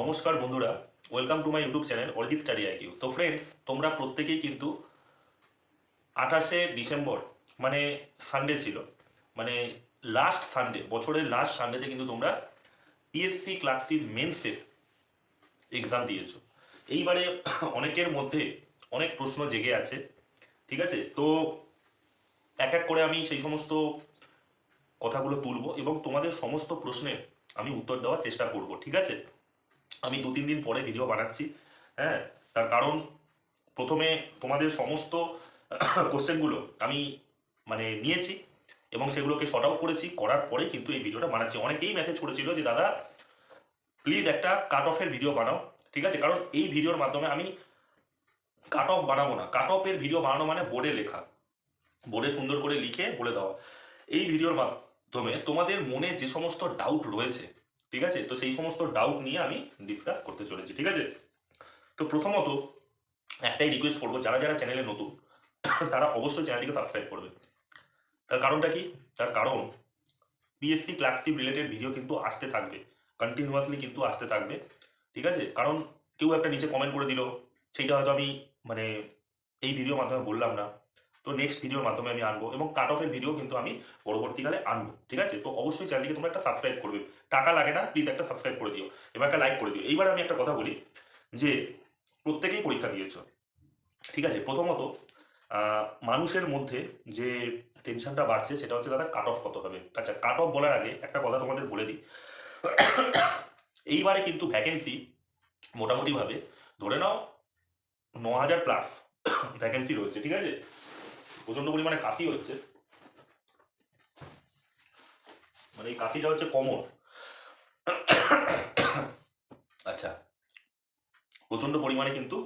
নমস্কার বন্ধুরা welcome to my YouTube channel অলজি study IQ তো ফ্রেন্ডস তোমরা প্রত্যেকেই কিন্তু আঠাশে ডিসেম্বর মানে সানডে ছিল মানে লাস্ট সানডে বছরের লাস্ট সানডেতে কিন্তু তোমরা পিএসসি ক্লাসির মেন্সের এক্সাম দিয়েছ। এইবারে অনেকের মধ্যে অনেক প্রশ্ন জেগে আছে, ঠিক আছে? তো এক এক করে আমি সেই সমস্ত কথাগুলো তুলব এবং তোমাদের সমস্ত প্রশ্নের আমি উত্তর দেওয়ার চেষ্টা করব, ঠিক আছে? আমি দু, তিন দিন পরে ভিডিও বানাচ্ছি হ্যাঁ? তার কারণ প্রথমে তোমাদের সমস্ত কোশ্চেনগুলো আমি মানে নিয়েছি এবং সেগুলোকে শর্ট আউট করেছি, করার পরে কিন্তু এই ভিডিওটা বানাচ্ছি। অনেকেই মেসেজ করেছিল যে, দাদা প্লিজ একটা কাট অফের ভিডিও বানাও। ঠিক আছে? কারণ এই ভিডিওর মাধ্যমে আমি কাট অফ বানাবো না। কাট অফের ভিডিও বানানো মানে বোর্ডে লেখা। বোর্ডে সুন্দর করে লিখে বলে দেওয়া। এই ভিডিওর মাধ্যমে তোমাদের মনে যে সমস্ত ডাউট রয়েছে ঠিক আছে? তো সেই সমস্ত ডাউট নিয়ে আমি ডিসকাস করতে চলেছি, ঠিক আছে? তো প্রথমত একটাই রিকোয়েস্ট করব, যারা যারা চ্যানেলে নতুন, তারা অবশ্যই চ্যানেলটিকে সাবস্ক্রাইব করবে। তার কারণটা কি? তার কারণ পিএসসি ক্লাসিপ রিলেটেড ভিডিও কিন্তু আসতে থাকবে কন্টিনিউয়াসলি কিন্তু আসতে থাকবে, ঠিক আছে? কারণ কেউ একটা নিচে কমেন্ট করে দিল, সেইটা হয়তো আমি মানে এই ভিডিওর মাধ্যমে বললাম না। তো নেক্সট ভিডিওর মাধ্যমে আমি আনব এবং কাট অফের ভিডিও কিন্তু আমি পরবর্তীকালে আনব, ঠিক আছে? তো অবশ্যই চ্যানেলটিকে তোমরা একটা সাবস্ক্রাইব করবে। টাকা লাগে না প্লিজ একটা সাবস্ক্রাইব করে দিও। এবার একটা লাইক করে দিও। এইবার আমি একটা কথা বলি যে প্রত্যেকেই পরীক্ষা দিয়েছ, ঠিক আছে? প্রথমত মানুষের মধ্যে যে টেনশনটা বাড়ছে সেটা হচ্ছে দাদা কাট অফ কত হবে। আচ্ছা কাট অফ বলার আগে একটা কথা তোমাদের বলে দিই। এইবারে কিন্তু ভ্যাকেন্সি মোটামুটিভাবে ধরে নাও ন হাজার প্লাস ভ্যাকেন্সি রয়েছে, ঠিক আছে? প্রচণ্ড পরিমাণে কাশি হচ্ছে। মানে এই কাশিটা হচ্ছে কমন। আচ্ছা প্রচণ্ড পরিমাণে কিন্তু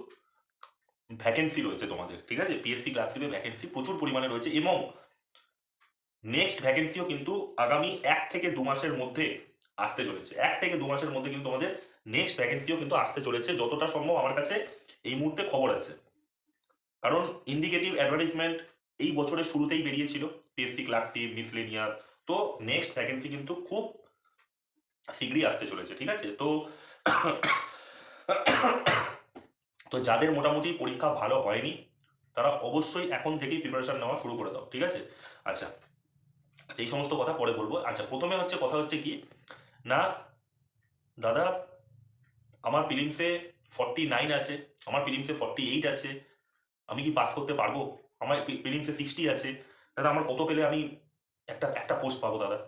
ভ্যাকেন্সি রয়েছে তোমাদের, ঠিক আছে? পিএসসি ক্লাসিপে ভ্যাকেন্সি প্রচুর পরিমাণে রয়েছে এবং নেক্সট ভ্যাকেন্সিও কিন্তু আগামী এক থেকে দু মাসের মধ্যে আসতে চলেছে। এক থেকে দু মাসের মধ্যে কিন্তু তোমাদের নেক্সট ভ্যাকেন্সিও কিন্তু আসতে চলেছে, যতটা সম্ভব আমার কাছে এই মুহূর্তে খবর আছে। কারণ ইন্ডিকেটিভ অ্যাডভার্টাইজমেন্ট এই বছরের শুরুতেই বেরিয়েছিল পিএসসি ক্লাসিপ মিসলেনিয়াস তো নেক্সট ভ্যাকেন্সি কিন্তু খুব শীঘ্রই আসতে চলেছে, ঠিক আছে? তো তো যাদের মোটামুটি পরীক্ষা ভালো হয়নি, তারা অবশ্যই এখন থেকেই প্রিপারেশন নেওয়া শুরু করে দাও, ঠিক আছে? আচ্ছা আচ্ছা এই সমস্ত কথা পরে বলব। আচ্ছা প্রথমে হচ্ছে কথা হচ্ছে কি, না, দাদা, আমার ফিলিংসে ফর্টি নাইন আছে, আমার ফিলিংসে ফর্টি এইট আছে, আমি কি পাস করতে পারব? আমার ফিলিংসে সিক্সটি আছে। দাদা, আমার কত পেলে আমি একটা একটা পোস্ট পাবো দাদা?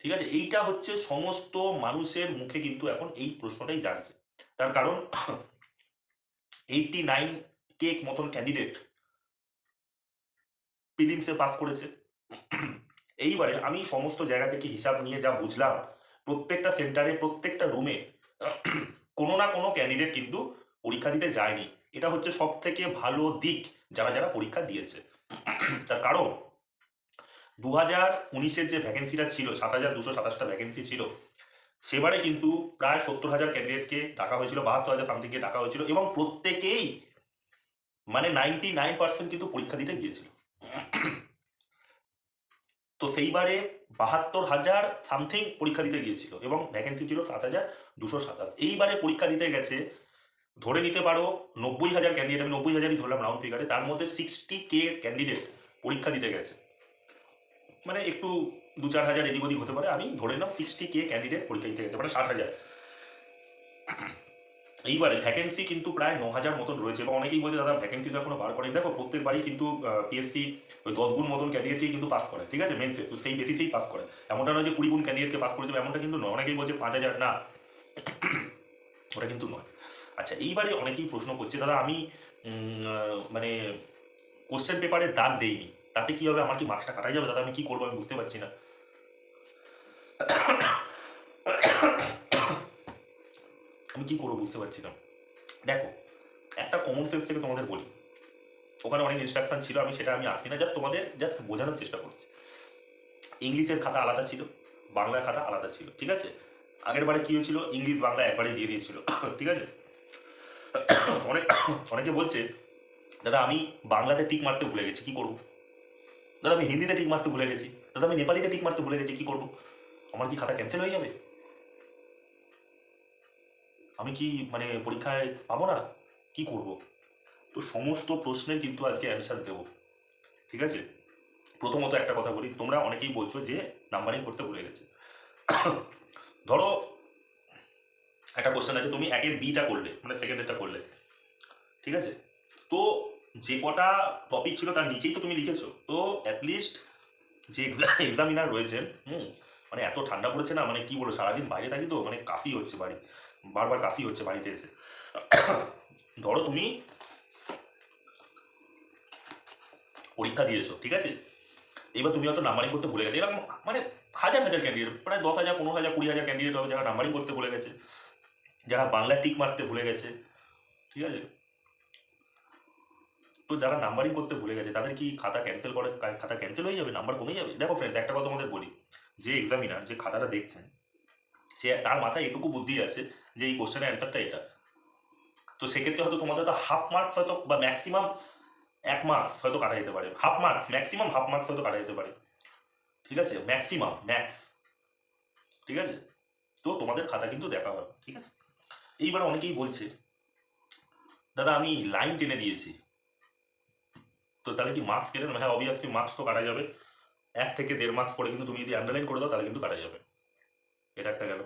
ঠিক আছে? এইটা হচ্ছে সমস্ত মানুষের মুখে কিন্তু এখন এই প্রশ্নটাই জানছে তার কারণ এইটটি নাইন কেক মতন ক্যান্ডিডেট প্রিলিমসে পাস করেছে। এইবারে আমি সমস্ত জায়গা থেকে হিসাব নিয়ে যা বুঝলাম, প্রত্যেকটা সেন্টারে প্রত্যেকটা রুমে কোনো না কোনো ক্যান্ডিডেট কিন্তু পরীক্ষা দিতে যায়নি। এটা হচ্ছে সব থেকে ভালো দিক। যারা যারা পরীক্ষা দিয়েছে। তার কারণ দু হাজার উনিশের যে ভ্যাকেন্সিটা ছিল সাত হাজার দুশো সাতাশটা ভ্যাকেন্সি ছিল, সেবারে কিন্তু প্রায় সত্তর হাজার ক্যান্ডিডেটকে ডাকা হয়েছিল বাহাত্তর হাজার সামথিংকে ডাকা হয়েছিল এবং প্রত্যেকেই মানে নাইনটি নাইন পার্সেন্ট কিন্তু পরীক্ষা দিতে গিয়েছিল। তো সেইবারে বাহাত্তর হাজার সামথিং পরীক্ষা দিতে গিয়েছিল এবং ভ্যাকেন্সি ছিল সাত হাজার দুশো সাতাশ। এইবারে পরীক্ষা দিতে গেছে ধরে নিতে পারো নব্বই হাজার ক্যান্ডিডেট আমি নব্বই হাজারই ধরলাম রাউন্ড ফিগারে তার মধ্যে সিক্সটি কে ক্যান্ডিডেট পরীক্ষা দিতে গেছে। মানে একটু দু চার হাজার এদিক ওদিক হতে পারে, আমি ধরে নিলাম সিক্সটি কে ক্যান্ডিডেট পরীক্ষা দিতে গেছে মানে ষাট হাজার। এইবারে ভ্যাকেন্সি কিন্তু প্রায় ন হাজার মতন রয়েছে এবং অনেকেই বলছে, দাদা ভ্যাকেন্সি তো এখনও বার করেনি। দেখো প্রত্যেকবারই কিন্তু পিএসসি ওই দশ গুণ মতন ক্যান্ডিডেটকেই কিন্তু পাস করে, ঠিক আছে? মেনসে সেই বেসিসেই পাস করে। এমনটা নয় যে কুড়ি গুণ ক্যান্ডিডেটকে পাস করে দেবে এমনটা কিন্তু নয়। অনেকেই বলছে পাঁচ হাজার, না, ওটা কিন্তু নয়। আচ্ছা এইবারে অনেকেই প্রশ্ন করছে, দাদা আমি মানে কোশ্চেন পেপারে দাগ দেইনি, তাতে কি হবে? আমার কি মার্কসটা কাটা যাবে? দাদা আমি কি করব আমি বুঝতে পারছি না। আমি কি করব বুঝতে পারছি না। দেখো, একটা কমন সেন্স থেকে তোমাদের বলি। ওখানে অনেক ইনস্ট্রাকশন ছিল, আমি সেটা আমি আসি না জাস্ট তোমাদের জাস্ট বোঝানোর চেষ্টা করছি। ইংলিশের খাতা আলাদা ছিল, বাংলার খাতা আলাদা ছিল, ঠিক আছে? আগের বারে কি হয়েছিল? ইংলিশ বাংলা একবারে দিয়ে দিয়েছিল, ঠিক আছে? অনেক অনেকে বলছে, দাদা, আমি বাংলাতে টিক মারতে ভুলে গেছি, কি করব? দাদা, আমি হিন্দিতে টিক মারতে ভুলে গেছি। দাদা, আমি নেপালিতে টিক মারতে ভুলে গেছি, কি করব? আমার কি খাতা ক্যান্সেল হয়ে যাবে? আমি কি মানে পরীক্ষায় পাবো না? কি করব? তো সমস্ত প্রশ্নের কিন্তু আজকে অ্যান্সার দেবো। ঠিক আছে? প্রথমত একটা কথা বলি, তোমরা অনেকেই বলছো যে নাম্বারিং করতে ভুলে গেছে। ধরো একটা কোশ্চেন আছে, তুমি একের বিটা করলে মানে সেকেন্ডেরটা করলে। ঠিক আছে? তো যে কটা টপিক ছিল তার নিচেই তো তুমি লিখেছো। তো অ্যাটলিস্ট যে এক্সামিনার রয়েছেন, হুম মানে এত ঠান্ডা পড়েছে না মানে কি বলব, সারাদিন বাইরে থাকি তো মানে কাশি হচ্ছে বাড়ি, বারবার কাশি হচ্ছে বাড়িতে এসে। ধরো তুমি পরীক্ষা দিয়েছ, ঠিক আছে? এবার তুমি হয়তো নাম্বারিং করতে ভুলে গেছে। এরকম মানে হাজার হাজার ক্যান্ডিডেট প্রায় দশ হাজার, পনেরো হাজার, কুড়ি হাজার ক্যান্ডিডেট হবে যারা নাম্বারিং করতে ভুলে গেছে। যারা বাংলায় টিক মারতে ভুলে গেছে, ঠিক আছে? তো যারা নাম্বারিং করতে ভুলে গেছে, তাদের কি খাতা ক্যান্সেল করে? খাতা ক্যান্সেল হয়ে যাবে? নাম্বার কমে যাবে? দেখো ফ্রেন্ডস একটা কথা তোমাদের বলি। যে এক্সামিনার যে খাতাটা দেখছেন, সে তার মাথায় এটুকু বুদ্ধি আছে যে এই কোশ্চেনের অ্যান্সারটা এটা। তো সেক্ষেত্রে হয়তো তোমাদের হয়তো হাফ মার্কস হয়তো বা ম্যাক্সিমাম এক মার্কস হয়তো কাটা যেতে পারে। Half marks maximum half marks হয়তো কাটা যেতে পারে। ঠিক আছে? ম্যাক্সিমাম ম্যাক্স ঠিক আছে? তো তোমাদের খাতা কিন্তু দেখা হবে, ঠিক আছে? এইবার অনেকেই বলছে, দাদা, আমি লাইন টেনে দিয়েছি। তো তাহলে কি মার্কস কেটে হ্যাঁ অবভিয়াসলি মার্কস তো কাটা যাবে। এক থেকে দেড় মার্কস করে কিন্তু তুমি যদি আন্ডারলাইন করে দাও, তাহলে কিন্তু কাটা যাবে। এটা একটা গেল।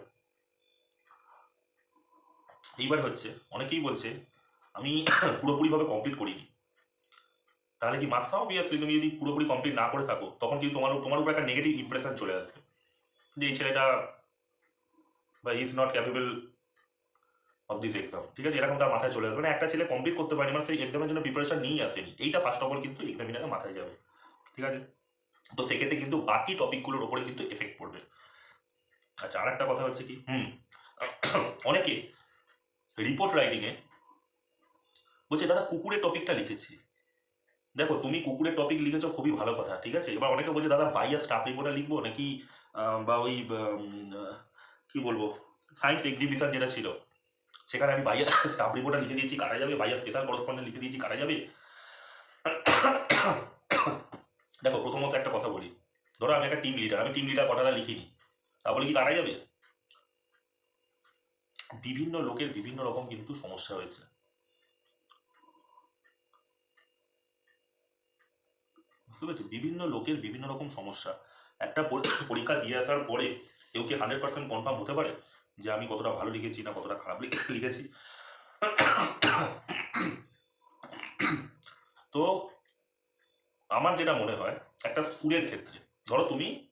এইবার হচ্ছে, অনেকেই বলছে, আমি পুরোপুরিভাবে কমপ্লিট করিনি। তাহলে কি মার্কস অবভিয়াসলি তুমি যদি পুরোপুরি কমপ্লিট না করে থাকো, তখন কিন্তু তোমার তোমার উপর একটা নেগেটিভ ইমপ্রেশন চলে আসবে। যে এই ছেলেটা বা is not capable of this exam ঠিক আছে? এরকম তার মাথায় চলে আসবে মানে একটা ছেলে কমপ্লিট করতে পারেনি মানে সেই এক্সামের জন্য প্রিপারেশন নিয়েই আসেনি। এইটা ফার্স্ট অফ অল কিন্তু এক্সামিনারের মাথায় যাবে, ঠিক আছে? তো সেক্ষেত্রে কিন্তু বাকি টপিকগুলোর ওপরে কিন্তু এফেক্ট পড়বে। আচ্ছা আর একটা কথা হচ্ছে কি? হুম। অনেকে রিপোর্ট রাইটিংয়ে বলছে, দাদা, কুকুরের টপিকটা লিখেছি। দেখো, তুমি কুকুরের টপিক লিখেছো, খুবই ভালো কথা, ঠিক আছে? এবার অনেকে বলছে, দাদা বাইয়া স্টাফ রিপোর্টটা লিখব নাকি বা ওই কি বলব? সায়েন্স এক্সিবিশন যেটা ছিল। সেখানে আমি বাইয়া স্টাফ রিপোর্টটা লিখে দিয়েছি কাটা যাবে বাইয়া স্পেশাল করসপন্ডেন্ট লিখে দিয়েছি কাটা যাবে। দেখো, প্রথমত একটা কথা বলি। ধরো আমি একটা টিম লিডার আমি টিম লিডার কথাটা লিখিনি। তাহলে কি কাটা যাবে? বিভিন্ন লোকের বিভিন্ন রকম কিন্তু সমস্যা হয়েছে। বুঝতে পেরেছি? বিভিন্ন লোকের বিভিন্ন রকম সমস্যা। একটা পরি- পরীক্ষা দিয়ে আসার পরে কেউ কি হান্ড্রেড পার্সেন্ট কনফার্ম হতে পারে? যে আমি কতটা ভালো লিখেছি না কতটা খারাপ লিখে- লিখেছি। তো আমার যেটা মনে হয়, একটা স্কুলের ক্ষেত্রে, ধরো তুমি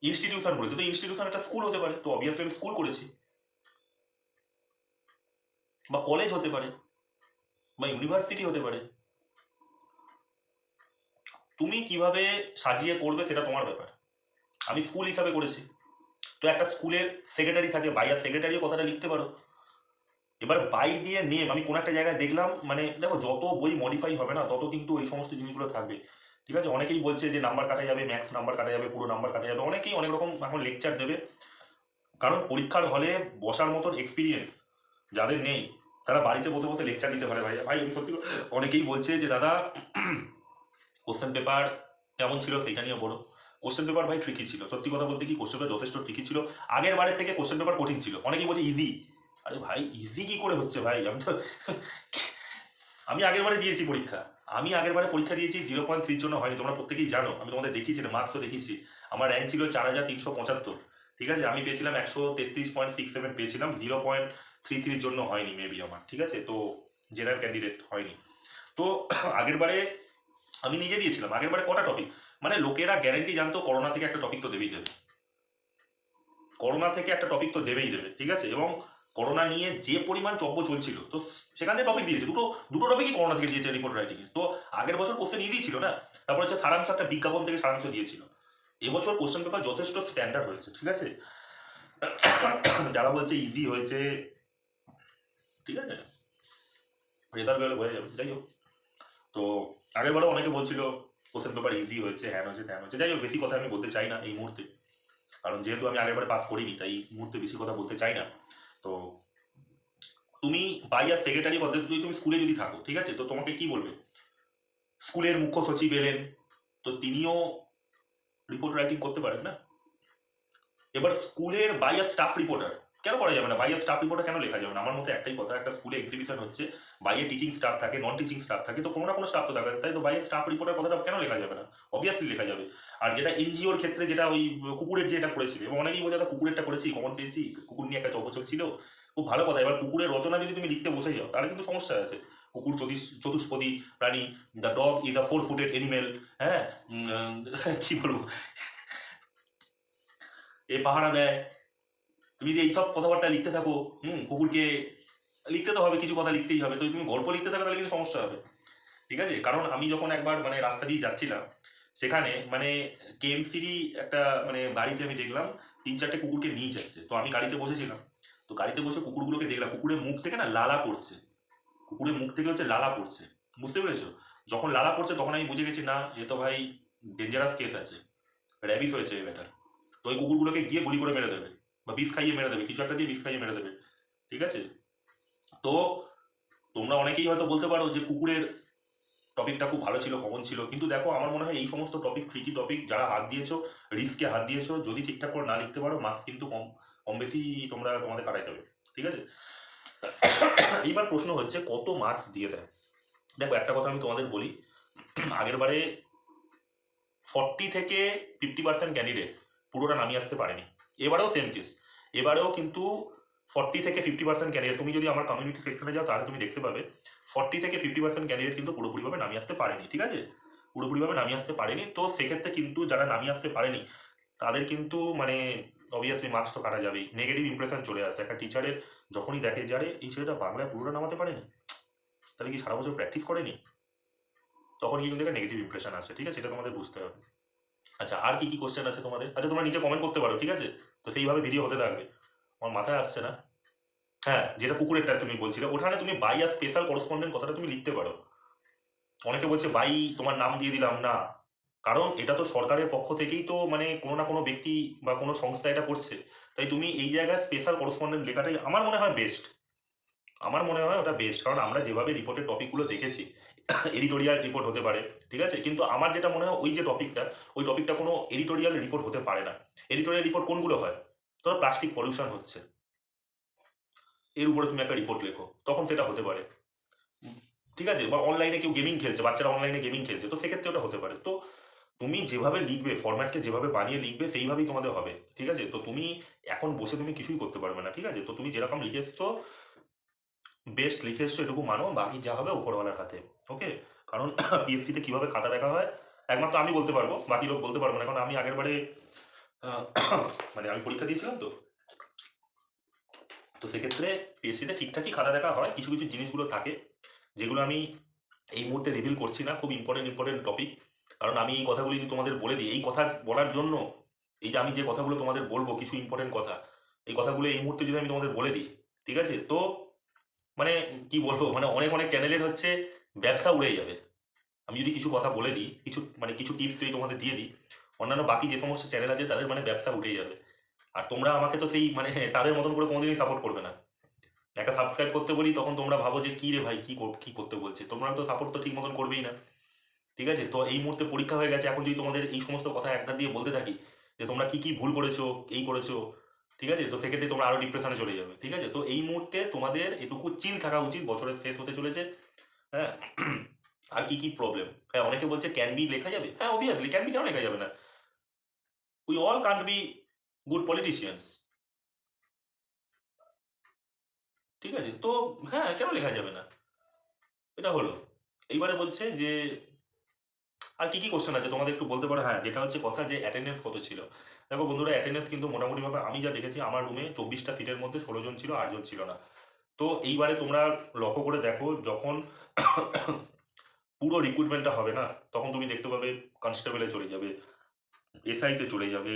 ইনস্টিটিউশন করেছ তো ইনস্টিটিউশন একটা স্কুল হতে পারে, তো অবভিয়াসলি আমি স্কুল করেছি। বা কলেজ হতে পারে, বা ইউনিভার্সিটি হতে পারে। তুমি কীভাবে সাজিয়ে করবে সেটা তোমার ব্যাপার। আমি স্কুল হিসাবে করেছি। তো একটা স্কুলের সেক্রেটারি থাকে বাইয়ার সেক্রেটারিও কথাটা লিখতে পারো। এবার বাই দিয়ে নেম আমি কোন একটা জায়গায় দেখলাম মানে দেখো যত বই মডিফাই হবে না, তত কিন্তু এই সমস্ত জিনিসগুলো থাকবে। ঠিক আছে? অনেকেই বলছে যে নাম্বার কাটা যাবে ম্যাক্স নাম্বার কাটা যাবে, পুরো নাম্বার কাটা যাবে, অনেকেই অনেক রকম এখন লেকচার দেবে। কারণ পরীক্ষার হলে বসার মতন এক্সপিরিয়েন্স যাদের নেই, তারা বাড়িতে বসে বসে লেকচার দিতে পারে ভাই। ভাই, আমি সত্যি অনেকেই বলছে যে, দাদা কোশ্চেন পেপার কেমন ছিল সেটা নিয়ে বলো কোশ্চেন পেপার ভাই ট্রিকি ছিল। সত্যি কথা বলতে কি কোশ্চেন পেপার যথেষ্ট ট্রিকি ছিল। আগের বারের থেকে কোশ্চেন পেপার কঠিন ছিল। অনেকেই বলছে ইজি আরে ভাই ইজি কি করে হচ্ছে ভাই? আমি তো আমি আগের বারে দিয়েছি পরীক্ষা। আমি আগের বারে পরীক্ষা দিয়েছি জিরো পয়েন্ট থ্রির জন্য হয়নি। তোমরা প্রত্যেকেই জানো। আমি তোমাদের দেখিয়েছি মার্কসও দেখিয়েছি। আমার র্যাঙ্ক ছিল চার হাজার তিনশো পঁচাত্তর। ঠিক আছে? আমি পেয়েছিলাম একশো তেত্রিশ পয়েন্ট সিক্স সেভেন পেয়েছিলাম জিরো পয়েন্ট থ্রি থ্রির জন্য হয়নি মেবি আমার। ঠিক আছে? তো জেনারেল ক্যান্ডিডেট হয়নি। তো আগের বারে আমি নিজে দিয়েছিলাম। আগের বারে কটা টপিক মানে লোকেরা গ্যারেন্টি জানতো করোনা থেকে একটা টপিক তো দেবেই দেবে। করোনা থেকে একটা টপিক তো দেবেই দেবে, ঠিক আছে? এবং করোনা নিয়ে যে পরিমাণ চব্য চলছিল, তো সেখান থেকে টপিক দিয়েছে। দুটো দুটো টপিকই করোনা থেকে দিয়েছে রিপোর্ট রাইটিং তো আগের বছর কোশ্চেন ইজি ছিল না? তারপর হচ্ছে সারাংশ একটা বিজ্ঞাপন থেকে সারাংশ দিয়েছিল। এবছর কোশ্চেন পেপার যথেষ্ট স্ট্যান্ডার্ড হয়েছে, ঠিক আছে? যারা বলছে ইজি হয়েছে, ঠিক আছে? রেজাল্ট হয়ে যাবে, যাই হোক। তো আগের বারও অনেকে বলছিল কোশ্চেন পেপার ইজি হয়েছে, হ্যান হয়েছে, ত্যান হয়েছে। যাই হোক বেশি কথা আমি বলতে চাই না এই মুহূর্তে। কারণ যেহেতু আমি আগের বারে পাস করিনি, তাই এই মুহূর্তে বেশি কথা বলতে চাই না। তো তুমি বাইয়ার সেক্রেটারি পদে যদি তুমি স্কুলে যদি থাকো, ঠিক আছে? তো তোমাকে কি বলবে? স্কুলের মুখ্য সচিব এলেন, তো তিনিও রিপোর্ট রাইটিং করতে পারেন না? এবার স্কুলের বাইয়ার স্টাফ রিপোর্টার কেন করা যাবে না? বাইরের স্টাফ রিপোর্টে কেন লেখা যাবে না? আমার মতে একটাই কথা, একটা স্কুলে এক্সিবিশন হচ্ছে বাইরে টিচিং স্টাফ থাকে নন টিচিং স্টাফ থাকে, তো কোনো না কোনো স্টাফ তো থাকে তাই তো বাইরের স্টাফ রিপোর্টের কথাটা কেন লেখা যাবে না? অবভিয়াসলি লেখা যাবে। আর যেটা এনজিওর ক্ষেত্রে যেটা ওই কুকুরের যে এটা করেছিল, এবং অনেকেই বোঝা কুকুরেরটা করেছি কমন পেয়েছি, কুকুর নিয়ে একটা চকচক ছিল। খুব ভালো কথা। এবার কুকুরের রচনা যদি তুমি লিখতে বসে যাও, তাহলে কিন্তু সমস্যা আছে। কুকুর চতুষ, চতুষ্পদী প্রাণী the dog is a four footed animal হ্যাঁ কি বলব? এ পাহারা দেয় তুমি যদি এইসব কথাবার্তা লিখতে থাকো, হুম, কুকুরকে লিখতে তো হবে, কিছু কথা লিখতেই হবে। তো তুমি গল্প লিখতে থাকো, তাহলে কিন্তু সমস্যা হবে। ঠিক আছে? কারণ আমি যখন একবার মানে রাস্তা দিয়ে যাচ্ছিলাম, সেখানে মানে কেএমসিরই একটা মানে গাড়িতে আমি দেখলাম, তিন চারটে কুকুরকে নিয়ে যাচ্ছে। তো আমি গাড়িতে বসেছিলাম। তো গাড়িতে বসে কুকুরগুলোকে দেখলাম। কুকুরের মুখ থেকে না লালা পড়ছে। কুকুরের মুখ থেকে হচ্ছে লালা পড়ছে। বুঝতে পেরেছ? যখন লালা পড়ছে, তখন আমি বুঝে গেছি, না, এ তো ভাই ডেঞ্জারাস কেস আছে। র্যাবিস হয়েছে এই ব্যাটার তো ওই কুকুরগুলোকে গিয়ে গুলি করে মেরে দেবে। বা বিষ খাইয়ে মেরে দেবে, কিছু একটা দিয়ে বিষ খাইয়ে মেরে দেবে, ঠিক আছে? তো তোমরা অনেকেই হয়তো বলতে পারো যে কুকুরের টপিকটা খুব ভালো ছিল কমন ছিল, কিন্তু দেখো আমার মনে হয় এই সমস্ত টপিক ট্রিকি টপিক যারা হাত দিয়েছ রিস্কে হাত দিয়েছ, যদি ঠিকঠাক করে না লিখতে পারো মার্কস কিন্তু কম কম বেশি তোমরা তোমাদের কাটাই যাবে, ঠিক আছে? এইবার প্রশ্ন হচ্ছে কত মার্কস দিয়ে দেয়? দেখো একটা কথা আমি তোমাদের বলি, আগের বারে ফর্টি থেকে ফিফটি পার্সেন্ট ক্যান্ডিডেট পুরোটা নামিয়ে আসতে পারেনি। এবারেও সেম কেস এবারেও কিন্তু ফর্টি থেকে ফিফটি পার্সেন্ট ক্যান্ডিডেট তুমি যদি আমার কমিউনিটি সেকশনে যাও, তাহলে তুমি দেখতে পাবে ফর্টি থেকে ফিফটি পার্সেন্ট ক্যান্ডিডেট কিন্তু পুরোপুরিভাবে নামিয়ে আসতে পারেনি, ঠিক আছে? পুরোপুরিভাবে নামিয়ে আসতে পারেনি। তো সেক্ষেত্রে কিন্তু যারা নামিয়ে আসতে পারেনি, তাদের কিন্তু মানে অবভিয়াসলি মার্কস তো কাটা যাবেই। নেগেটিভ ইমপ্রেশন চলে আসে। একটা টিচারের যখনই দেখে যারে এই ছেলেটা বাংলায় পুরোটা নামাতে পারেনি? তাহলে কি সারা বছর প্র্যাকটিস করেনি? তখন কিন্তু একটা নেগেটিভ ইমপ্রেশন আসে, ঠিক আছে? এটা তোমাদের বুঝতে হবে। আচ্ছা আর কি কি কোশ্চেন আছে তোমাদের? আচ্ছা তোমরা নিচে কমেন্ট করতে পারো, ঠিক আছে? তো সেইভাবে ভিডিও হতে থাকবে। আমার মাথায় আসছে না। হ্যাঁ যেটা কুকুরেরটা তুমি বলছিলে, ওখানে তুমি বাই আর স্পেশাল করসপন্ডেন্ট কথাটা তুমি লিখতে পারো। অনেকে বলছে বাই তোমার নাম দিয়ে দিলাম, না। কারণ এটা তো সরকারের পক্ষ থেকেই তো মানে কোনো না কোনো ব্যক্তি বা কোনো সংস্থা এটা করছে। তাই তুমি এই জায়গায় স্পেশাল করসপন্ডেন্ট লেখাটাই আমার মনে হয় বেস্ট আমার মনে হয় ওটা বেস্ট কারণ আমরা যেভাবে রিপোর্টের টপিকগুলো দেখেছি এডিটোরিয়াল রিপোর্ট হতে পারে, ঠিক আছে? কিন্তু আমার যেটা মনে হয় ওই যে টপিকটা ওই টপিকটা কোনো এডিটোরিয়াল রিপোর্ট হতে পারে না। এডিটোরিয়াল রিপোর্ট কোনগুলো হয়? ধরো প্লাস্টিক পলিউশন হচ্ছে। এর উপরে তুমি একটা রিপোর্ট লেখো, তখন সেটা হতে পারে। ঠিক আছে? বা অনলাইনে কেউ গেমিং খেলছে, বাচ্চারা অনলাইনে গেমিং খেলছে, তো সেক্ষেত্রে ওটা হতে পারে। তো তুমি যেভাবে লিখবে ফরম্যাটকে যেভাবে বানিয়ে লিখবে, সেইভাবেই তোমাদের হবে, ঠিক আছে? তো তুমি এখন বসে তুমি কিছুই করতে পারবে না, ঠিক আছে? তো তুমি যেরকম লিখে এসছো বেস্ট লিখে এসছো এটুকু মানো, বাকি যা হবে উপরওয়ালার হাতে ওকে কারণ পিএসসিতে কীভাবে খাতা দেখা হয়, একমাত্র আমি বলতে পারব, বাকি লোক বলতে পারব না, কারণ আমি আগের বারে মানে আমি পরীক্ষা দিয়েছিলাম তো। তো সেক্ষেত্রে পিএসসিতে ঠিকঠাকই খাতা দেখা হয়, কিছু কিছু জিনিসগুলো থাকে, যেগুলো আমি এই মুহূর্তে রিভিল করছি না, খুব ইম্পর্টেন্ট ইম্পর্টেন্ট টপিক কারণ আমি এই কথাগুলি যদি তোমাদের বলে দিই, এই কথা বলার জন্য, এই যে আমি যে কথাগুলো তোমাদের বলব, কিছু ইম্পর্টেন্ট কথা, এই কথাগুলো এই মুহূর্তে যদি আমি তোমাদের বলে দিই, ঠিক আছে? তো মানে কি বলব মানে অনেক অনেক চ্যানেলের হচ্ছে ব্যবসা উড়ে যাবে। আমি যদি কিছু কথা বলে দিই, কিছু মানে কিছু টিপস যদি তোমাদের দিয়ে দিই, অন্যান্য বাকি যে সমস্ত চ্যানেল আছে, তাদের মানে ব্যবসা উঠে যাবে। আর তোমরা আমাকে তো সেই মানে তাদের মতন করে কোনোদিনই সাপোর্ট করবে না। একটা সাবস্ক্রাইব করতে বলি, তখন তোমরা ভাবো যে কী রে ভাই, কী কি করতে বলছে? তোমরা তো সাপোর্ট তো ঠিক মতন করবেই না। ঠিক আছে? তো এই মুহূর্তে পরীক্ষা হয়ে গেছে। এখন যদি তোমাদের এই সমস্ত কথা একটা দিয়ে বলতে থাকি, যে তোমরা কি কি ভুল করেছ, এই করেছ ঠিক আছে? তো সেক্ষেত্রে তোমরা আরও ডিপ্রেশনে চলে যাবে, ঠিক আছে? তো এই মুহূর্তে তোমাদের এটুকু চিল থাকা উচিত, বছরের শেষ হতে চলেছে হ্যাঁ? আর কি কি প্রবলেম হ্যাঁ অনেকে বলছে ক্যান বি লেখা যাবে? হ্যাঁ অবভিয়াসলি ক্যান বি কেন লেখা যাবে না? We all can't be good politicians ঠিক আছে? তো হ্যাঁ কেন লেখা যাবে না? এটা হলো। এইবারে বলছে যে আর কি কি কোশ্চেন আছে? তোমাদের একটু বলতে পারো? হ্যাঁ যেটা হচ্ছে কথা যে অ্যাটেন্ডেন্স কত ছিল? দেখো বন্ধুরা অ্যাটেন্ডেন্স কিন্তু মোটামুটিভাবে আমি যা দেখেছি, আমার রুমে চব্বিশটা সিটের মধ্যে ষোলো জন ছিল আটজন ছিল না। তো এইবারে তোমরা লক্ষ্য করে দেখো, যখন পুরো রিক্রুটমেন্টটা হবে না, তখন তুমি দেখতে পাবে কনস্টেবলে চলে যাবে এসআইতে চলে যাবে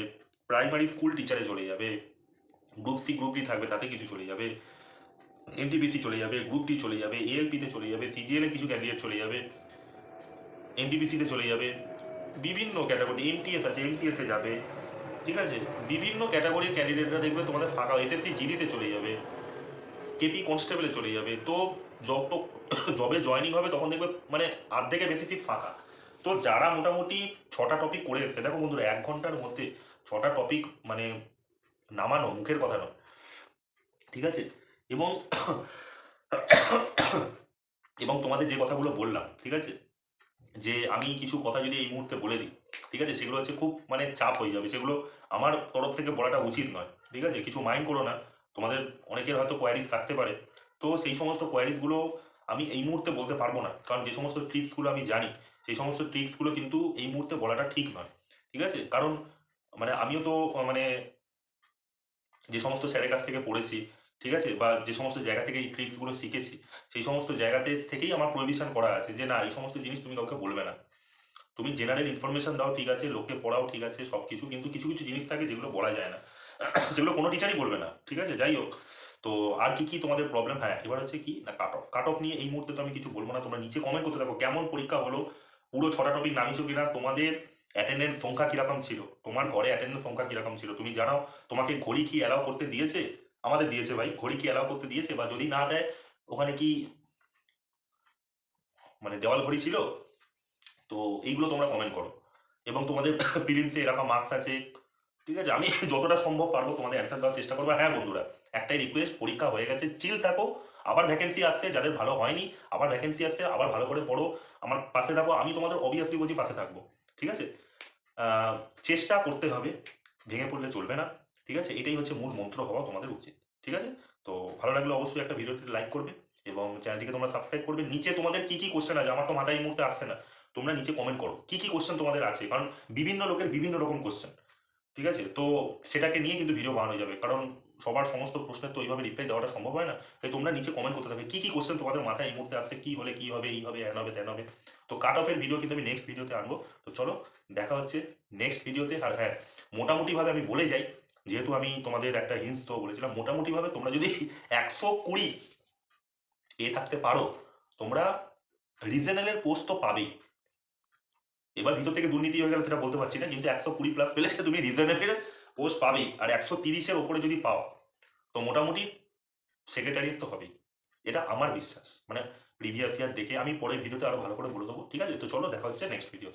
প্রাইমারি স্কুল টিচারে চলে যাবে গ্রুপ সি গ্রুপ ডি থাকবে, তাতে কিছু চলে যাবে এনটিপিসি চলে যাবে গ্রুপ ডি চলে যাবে এএলপিতে চলে যাবে সিজিএল কিছু ক্যান্ডিডেট চলে যাবে। এনটিপিসিতে চলে যাবে। বিভিন্ন ক্যাটাগরি এমটিএস আছে এমটিএসে যাবে। ঠিক আছে? বিভিন্ন ক্যাটাগরির ক্যান্ডিডেটরা দেখবে তোমাদের ফাঁকা এসএসসি জিডিতে চলে যাবে। কেপি কনস্টেবলে চলে যাবে। তো জব তো জবে জয়নিং হবে, তখন দেখবে মানে আর্ধেকের বেশি সিট ফাঁকা। তো যারা মোটামুটি ছটা টপিক করে এসছে, দেখো বন্ধুরা, এক ঘণ্টার মধ্যে ছটা টপিক মানে নামানো মুখের কথা নয়। ঠিক আছে? এবং এবং তোমাদের যে কথাগুলো বললাম, ঠিক আছে? যে আমি কিছু কথা যদি এই মুহূর্তে বলে দিই, ঠিক আছে? সেগুলো হচ্ছে খুব মানে চাপ হয়ে যাবে। সেগুলো আমার তরফ থেকে বলাটা উচিত নয়, ঠিক আছে? কিছু মাইন্ড করো না। তোমাদের অনেকের হয়তো কোয়ারিজ থাকতে পারে। তো সেই সমস্ত কোয়ারিজগুলো আমি এই মুহূর্তে বলতে পারব না। কারণ যে সমস্ত ট্রিক্সগুলো আমি জানি, সেই সমস্ত ট্রিক্সগুলো কিন্তু এই মুহূর্তে বলাটা ঠিক নয়, ঠিক আছে? কারণ মানে আমিও তো মানে যে সমস্ত স্যারের কাছ থেকে পড়েছি ঠিক আছে? বা যে সমস্ত জায়গা থেকে এই ট্রিক্সগুলো শিখেছি, সেই সমস্ত জায়গাতে থেকেই আমার প্রভিশন করা আছে যে, না, এই সমস্ত জিনিস তুমি কাউকে বলবে না। তুমি জেনারেল ইনফরমেশন দাও, ঠিক আছে? লোককে পড়াও, ঠিক আছে? সব কিছু কিন্তু কিছু কিছু জিনিস থাকে যেগুলো বলা যায় না। সেগুলো কোনো টিচারই বলবে না। ঠিক আছে? যাই হোক। তো আর কি কি তোমাদের প্রবলেম হ্যাঁ এবার হচ্ছে কি, না কাট অফ কাট অফ নিয়ে এই মুহূর্তে তো আমি কিছু বলব না। তোমরা নিচে কমেন্ট করতে থাকো। কেমন পরীক্ষা হলো? পুরো ছটা টপিক নামিয়েছো কিনা? তোমাদের অ্যাটেন্ডেন্স সংখ্যা কীরকম ছিল? তোমার ঘরে অ্যাটেন্ডেন্স সংখ্যা কীরকম ছিল? তুমি জানাও। তোমাকে ঘড়ি কি অ্যালাউ করতে দিয়েছে? আমাদের দিয়েছে ভাই। ঘড়ি কি অ্যালাউ করতে দিয়েছে? বা যদি না দেয়, ওখানে কি মানে দেওয়াল ঘড়ি ছিল? তো এইগুলো তোমরা কমেন্ট করো। এবং তোমাদের প্রিলিমসে এরকম মার্কস আছে। ঠিক আছে? আমি যতটা সম্ভব পারব তোমাদের অ্যান্সার দেওয়ার চেষ্টা করব। হ্যাঁ বন্ধুরা, একটাই রিকোয়েস্ট পরীক্ষা হয়ে গেছে চিল থাকো। আবার ভ্যাকেন্সি আসছে, যাদের ভালো হয়নি, আবার ভ্যাকেন্সি আসছে, আবার ভালো করে পড়ো। আমার পাশে থাকো, আমি তোমাদের অবভিয়াসলি বলছি পাশে থাকব। ঠিক আছে? চেষ্টা করতে হবে, ভেঙে পড়লে চলবে না। ঠিক আছে? এটাই হচ্ছে মূল মন্ত্র হওয়া তোমাদের উচিত, ঠিক আছে? তো ভালো লাগলে অবশ্যই একটা ভিডিওতে লাইক করবে এবং চ্যানেলটিকে তোমরা সাবস্ক্রাইব করবে। নিচে তোমাদের কি কি কোশ্চেন আছে? আমার তো মাথায় এই মুহূর্তে আসছে না। তোমরা নিচে কমেন্ট করো। কি কি কোশ্চেন তোমাদের আছে? কারণ বিভিন্ন লোকের বিভিন্ন রকম কোশ্চেন ঠিক আছে? তো সেটাকে নিয়ে কিন্তু ভিডিও বানানো যাবে। কারণ সবার সমস্ত প্রশ্নের তো ওইভাবে রিপ্লাই দেওয়াটা সম্ভব হয় না। তাই তোমরা নিচে কমেন্ট করতে থাকবে কি কি কোশ্চেন তোমাদের মাথায় এই মুহূর্তে আসছে? কি হলে কি হবে? এই হবে এন হবে তেন হবে। তো কাট অফের ভিডিও কিন্তু আমি নেক্সট ভিডিওতে আনব। তো চলো, দেখা হচ্ছে নেক্সট ভিডিওতে আর হ্যাঁ মোটামুটিভাবে আমি বলে যাই যেহেতু আমি তোমাদের একটা হিন্স তো বলেছিলাম, মোটামুটিভাবে তোমরা যদি একশো কুড়ি পেয়ে থাকতে পারো, তোমরা রিজনালের পোস্ট তো পাবেই। এবার ভিতর থেকে দুর্নীতি হয়ে গেলে সেটা বলতে পারছি না, কিন্তু একশো কুড়ি প্লাস পেলে তুমি রিজনেবল পোস্ট পাবেই, আর একশো তিরিশের ওপরে যদি পাও, তো মোটামুটি সেক্রেটারিয়েট তো হবেই। এটা আমার বিশ্বাস মানে প্রিভিয়াস ইয়ার দেখে আমি পরের ভিডিওতে আরও ভালো করে বলে দেবো, ঠিক আছে? তো চলো, দেখা হচ্ছে নেক্সট ভিডিও